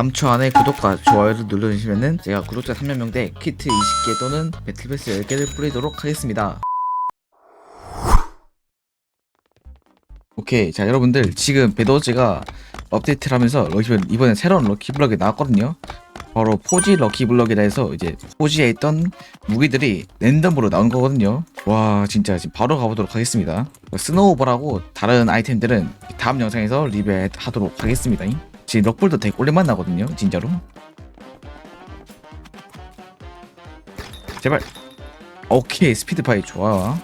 3초 안에 구독과 좋아요를 눌러주시면은 제가 구독자 3명대 키트 20개 또는 배틀패스 10개를 뿌리도록 하겠습니다. 오케이. 자 여러분들 지금 배도즈가 업데이트를 하면서 럭키 이번에 새로운 럭키블럭이 나왔거든요. 바로 포지 럭키블럭이라 해서 이제 포지에 있던 무기들이 랜덤으로 나온 거거든요. 와 진짜 지금 바로 가보도록 하겠습니다. 스노우볼하고 다른 아이템들은 다음 영상에서 리뷰하도록 하겠습니다 지금 럭볼도 되게 오랜만 나거든요 진짜로. 제발. 오케이 스피드파이 좋아.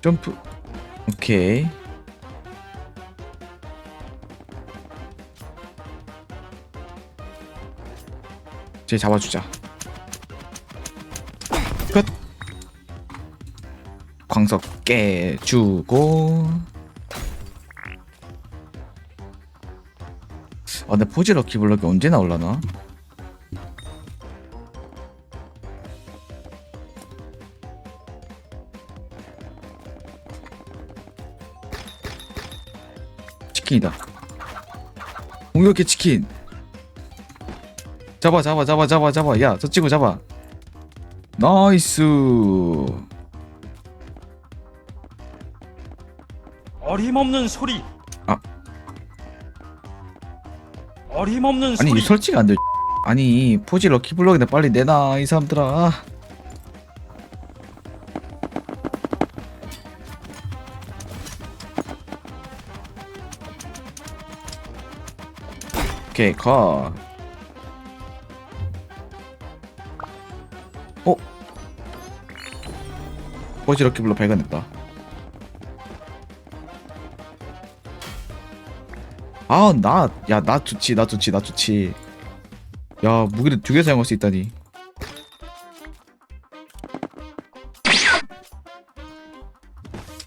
점프. 오케이. 쟤 잡아주자 광석 깨주고. 아 근데 포지 럭키 블럭이 언제 나올라나? 치킨이다. 공격해 치킨. 잡아 잡아 잡아 잡아 잡아. 야 저 친구 잡아. 나이스 어림없는 소리. 아. 어림없는 아니 소리. 설치가 안 돼 아니 포지 럭키 블럭인데 빨리 내놔 이 사람들아 오케이 컷 어? 포지 럭키 블럭 발견했다 아, 나, 야, 나 좋지, 나 좋지, 나 좋지. 야, 무기를 두 개 사용할 수 있다니.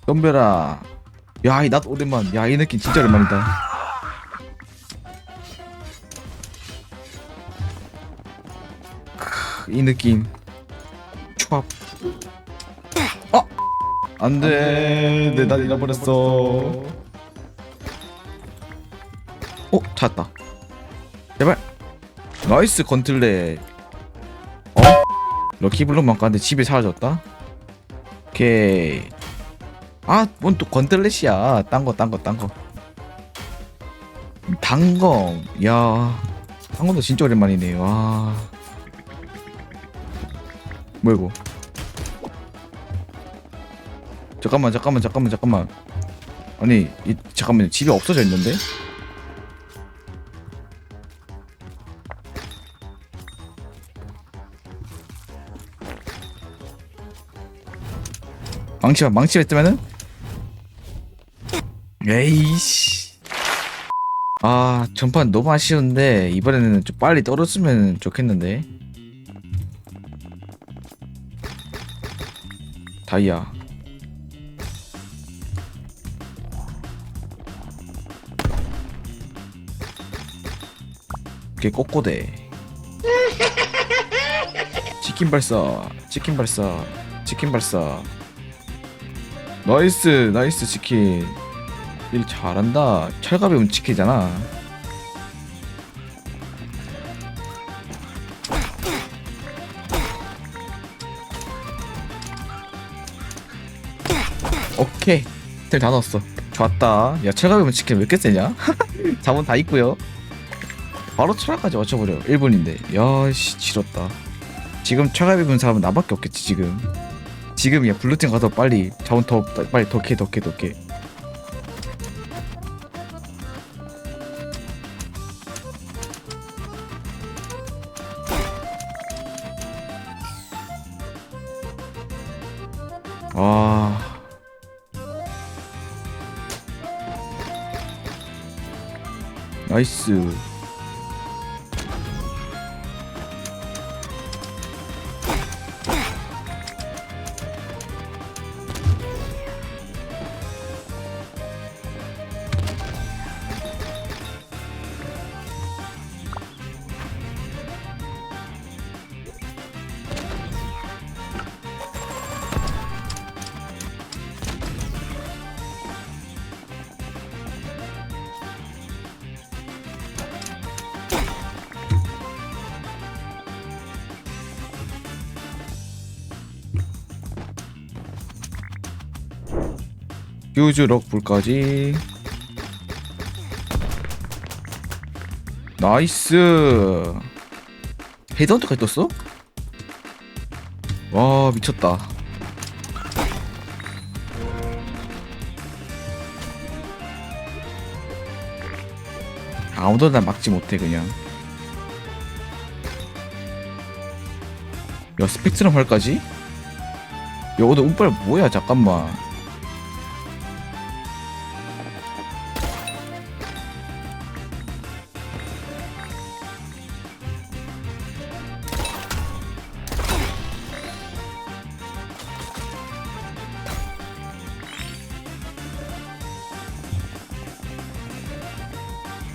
덤벼라. 야, 이, 나 오랜만. 야, 이 느낌 진짜 오랜만이다. 크, 이 느낌. 추압. 아! 안 돼. 내 날 잃어버렸어. 어? 찾았다. 제발. 나이스 건틀레. 어? 럭키블록만 갔는데 집이 사라졌다? 오케이. 아 뭔 또 건틀렛이야. 딴 거 딴 거 딴거. 단검. 야 단검도 진짜 오랜만이네 와. 뭐야 이거? 잠깐만 잠깐만 잠깐만 잠깐만. 아니 이 잠깐만 집이 없어져 있는데? 망치만 망치를 뜨면은? 에이씨. 아 전판 너무 아쉬운데 이번에는 좀 빨리 떨어지면 좋겠는데. 다이아. 이게 꼬꼬대. 치킨 발사 치킨 발사 치킨 발사 나이스 나이스 치킨. 일 잘한다. 철갑이면 치킨이잖아. 오케이. 텔 다 넣었어. 좋았다. 야 철갑이면 치킨 왜 이렇게 세냐? 자본 다 있고요. 바로 철갑까지 맞춰버려 1분인데. 야씨 지렸다. 지금 철갑 입은 사람은 나밖에 없겠지 지금 지금이야 블루팀 가서 빨리 자원 더 빨리 더캐 더캐 더캐. 아. 나이스 휴즈 럭불까지. 나이스. 헤드헌터까지 떴어? 와 미쳤다. 아무도 날 막지 못해 그냥. 야 스펙트럼 활까지? 야 오늘 운빨 뭐야 잠깐만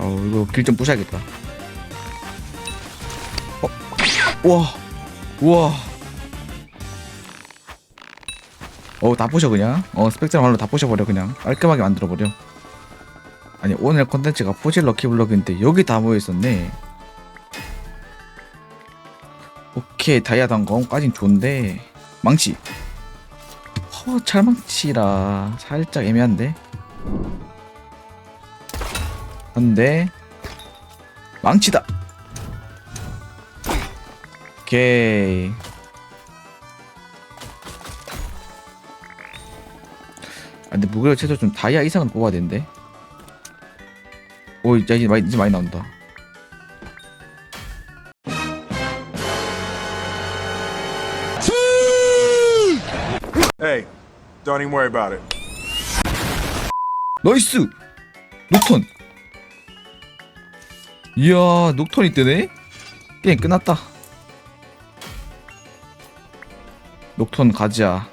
어 이거 길 좀 부셔야겠다. 어? 우와. 우와. 어다 부셔 그냥. 어 스펙트럼 말로 다 부셔버려 그냥. 깔끔하게 만들어버려. 아니 오늘 컨텐츠가 포질 럭키 블럭인데 여기 다 모여있었네. 오케이 다이아 단검까진 좋은데. 망치. 허 찰망치라. 살짝 애매한데 한데 망치다. 오케이. 아, 근데 무게를 최소 좀 다이아 이상은 뽑아야 되는데. 오 이제 많이, 이제 많이 나온다. Hey, don't even worry about it. 나이스! 녹턴 이야 녹턴이 뜨네? 게임 끝났다. 녹턴 가자.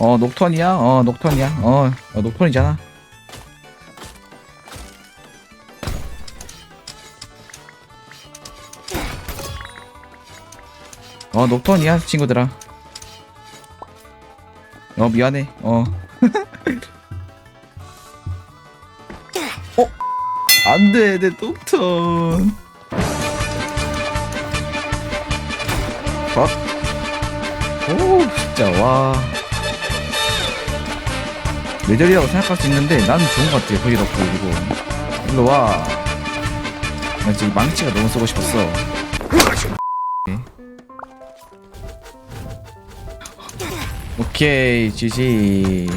어 녹턴이야? 어 녹턴이야. 어, 어 녹턴이잖아. 어 녹턴이야 친구들아. 어 미안해. 어 어? 안 돼 내 녹턴. 어? 오 진짜 와. 뇌절이라고 생각할 수 있는데 나는 좋은 것 같아 거기 넣고 이거 일로 와 나 지금 망치가 너무 쓰고 싶었어. 오케이 지지.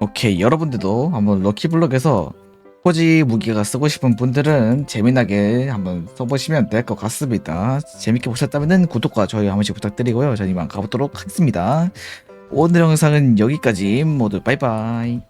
오케이 여러분들도 한번 럭키블럭에서 포지 무기가 쓰고 싶은 분들은 재미나게 한번 써보시면 될 것 같습니다. 재밌게 보셨다면 구독과 좋아요 한 번씩 부탁드리고요. 저는 이만 가보도록 하겠습니다. 오늘 영상은 여기까지. 모두 바이바이